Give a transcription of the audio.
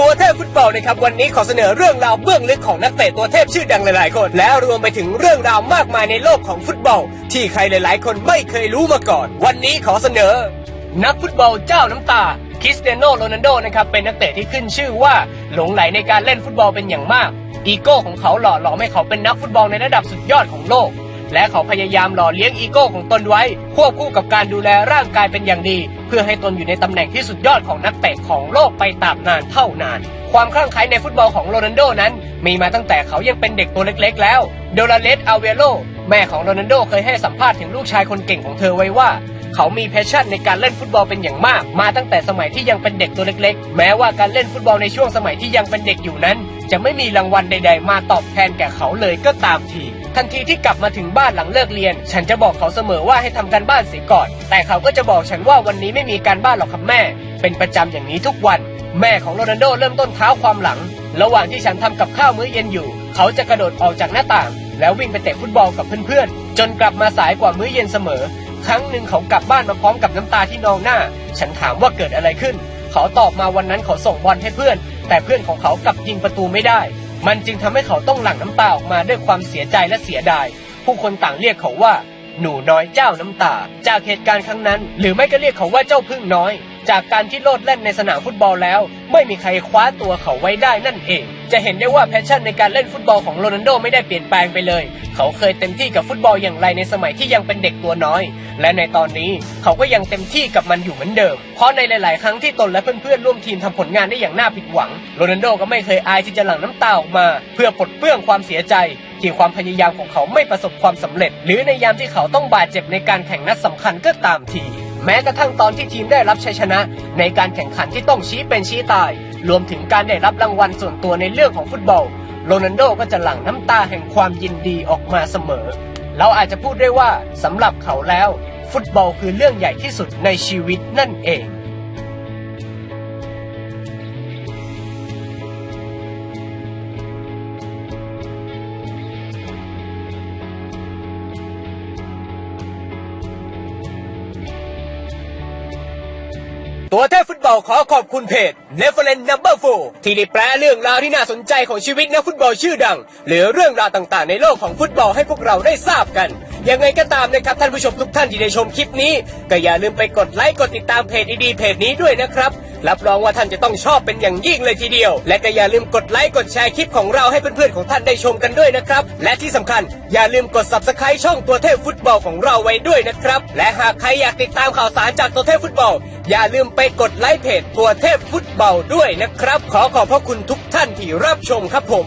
ตัวเทพฟุตบอลนะครับวันนี้ขอเสนอเรื่องราวเบื้องลึกของนักเตะตัวเทพชื่อดังหลายๆ คน และรวมไปถึงเรื่องราวมากมายในโลกของฟุตบอล ที่ใครหลาย ๆ คนไม่เคยรู้มาก่อน วันนี้ขอเสนอ นักฟุตบอลเจ้าน้ำตาคริสเตียโนโรนัลโดนะครับเป็นนักเตะที่ขึ้นชื่อว่าหลงไหลในการเล่นฟุตบอลเป็นอย่างมาก อีโก้ของเขาหล่อหลอมให้เขาเป็นนักฟุตบอลในระดับสุดยอดของโลก และเขาพยายามหล่อเลี้ยงอีโก้ของตนไว้ ควบคู่กับการดูแลร่างกายเป็นอย่างดี เพื่อให้ตนอยู่ในตำแหน่งที่สุดยอดของนักเตะของโลกไปตามนานเท่านาน ความคลั่งไคล้ในฟุตบอลของโรนัลโดนั้น มีมาตั้งแต่เขายังเป็นเด็กตัวเล็กๆ แล้วโดราเลสอาเวโลแม่ของโรนัลโดเคยให้สัมภาษณ์ถึงลูกชายคนเก่งของเธอไว้ว่าเขามีแพชชั่นในการเล่นฟุตบอลเป็นอย่างมาก มาตั้งแต่สมัยที่ยังเป็นเด็กตัวเล็กๆ แม้ว่าการเล่นฟุตบอลในช่วงสมัยที่ยังเป็นเด็กอยู่นั้น จะไม่มีรางวัลใด ๆ มาตอบแทนแก่เขาเลยก็ตามที ทันทีที่กลับมาถึงบ้านหลังเลิกเรียน ฉันจะบอกเขาเสมอว่าให้ทำการบ้านเสียก่อน แต่เขาก็จะบอกฉันว่าวันนี้ไม่มีการบ้านหรอกครับแม่ เป็นประจำอย่างนี้ทุกวัน แม่ของโรนัลโดเริ่มต้นเท้าความหลัง ระหว่างที่ฉันทำกับข้าวมื้อเย็นอยู่ เขาจะกระโดดออกจากหน้าต่าง แล้ววิ่งไปเตะฟุตบอลกับเพื่อนๆ จนกลับมาสายกว่ามื้อเย็นเสมอ ครั้งหนึ่งเขากลับบ้านมาพร้อมกับน้ำตาที่นองหน้า ฉันถามว่าเกิดอะไรขึ้น เขาตอบมาวันนั้นเขาส่งบอลให้เพื่อน แต่เพื่อนของเขากลับยิงประตูไม่ได้ มันจึงทำให้เขาต้องหลั่งน้ำตาออกมาด้วยความเสียใจและเสียดาย ผู้คนต่างเรียกเขาว่า หนูน้อยเจ้าน้ำตา จากเหตุการณ์ครั้งนั้น หรือไม่ก็เรียกเขาว่าเจ้าพึ่งน้อย จากการที่โลดเล่นในสนามฟุตบอลแล้ว ไม่มีใครคว้าตัวเขาไว้ได้นั่นเอง จะเห็นได้ว่าแพชชั่นในการเล่นฟุตบอลของโรนัลโดไม่ได้เปลี่ยนแปลงไปเลย เขาเคยเต็มที่กับฟุตบอลอย่างไรในสมัยที่ยังเป็นเด็กตัวน้อย และในตอนนี้เขาก็ยังเต็มที่กับมันอยู่เหมือนเดิม เพราะในหลาย ๆ ครั้งที่ตนและเพื่อน ๆ ร่วมทีมทำผลงานได้อย่างน่าผิดหวัง โรนัลโดก็ไม่เคยอายที่จะหลั่งน้ำตาออกมา เพื่อปลดเปลื้องความเสียใจที่ความพยายามของเขาไม่ประสบความสำเร็จ หรือในยามที่เขาต้องบาดเจ็บในการแข่งนัดสำคัญก็ตามที แม้กระทั่งตอนที่ทีมได้รับชัยชนะ ในการแข่งขันที่ต้องชี้เป็นชี้ตาย รวมถึงการได้รับรางวัลส่วนตัวในเรื่องของฟุตบอลโรนัลโดก็จะหลั่งน้ำตาแห่งความยินดีออกมาเสมอ เราอาจจะพูดได้ว่าสำหรับเขาแล้ว ฟุตบอลคือเรื่องใหญ่ที่สุดในชีวิตนั่นเอง ตัวเทพฟุตบอลขอขอบคุณเพจ n e v e r e n d Number 4ที่ได้แปลเรื่องราวที่น่าสนใจของชีวิตนักฟุตบอลชื่อดัง หรือเรื่องราวต่างๆ ในโลกของฟุตบอลให้พวกเราได้ทราบกัน ยังไงก็ตามนะครับท่านผู้ชมทุกท่านที่ได้ชมคลิปนี้ ก็อย่าลืมไปกดไลค์กดติดตามเพจดีๆเพจนี้ด้วยนะครับ รับรองว่าท่านจะต้องชอบเป็นอย่างยิ่งเลยทีเดียว และก็อย่าลืมกดไลค์กดแชร์คลิปของเราให้เพื่อนๆของท่านได้ชมกันด้วยนะครับ และที่สำคัญอย่าลืมกด subscribe ช่องตัวเทพฟุตบอลของเราไว้ด้วยนะครับ และหากใครอยากติดตามข่าวสารจากตัวเทพฟุตบอล อย่าลืมไปกดไลค์เพจตัวเทพฟุตบอลด้วยนะครับ ขอขอบพระคุณทุกท่านที่รับชมครับผม